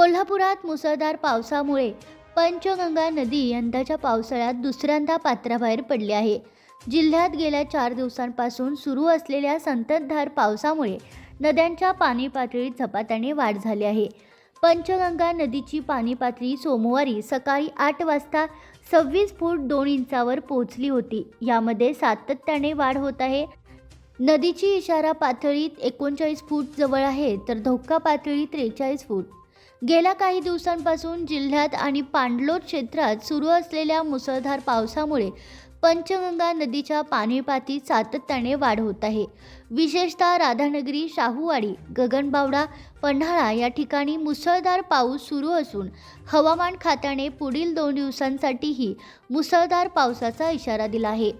कोल्हापुरात मुसळधार पावसामुळे पंचगंगा नदी यंदाच्या पावसाळ्यात दुसऱ्यांदा पात्राबाहेर पडली आहे. जिल्ह्यात गेल्या चार दिवसांपासून सुरू असलेल्या संततधार पावसामुळे नद्यांच्या पाणी पातळीत झपाट्याने वाढ झाली आहे. पंचगंगा नदीची पाणी पातळी सोमवारी सकाळी आठ वाजता सव्वीस फूट दोन इंचावर पोहोचली होती. यामध्ये सातत्याने वाढ होत आहे. नदीची इशारा पातळीत एकोणचाळीस फूट जवळ आहे तर धोका पातळी त्रेचाळीस फूट. गेल्या काही दिवसांपासून जिल्ह्यात आणि पांडलोट क्षेत्रात सुरू असलेल्या मुसळधार पावसामुळे पंचगंगा नदीच्या पाणीपातीत सातत्याने वाढ होत आहे. विशेषतः राधानगरी शाहूवाडी गगनबावडा पन्हाळा या ठिकाणी मुसळधार पाऊस सुरू असून हवामान खात्याने पुढील दोन दिवसांसाठीही मुसळधार पावसाचा इशारा दिला आहे.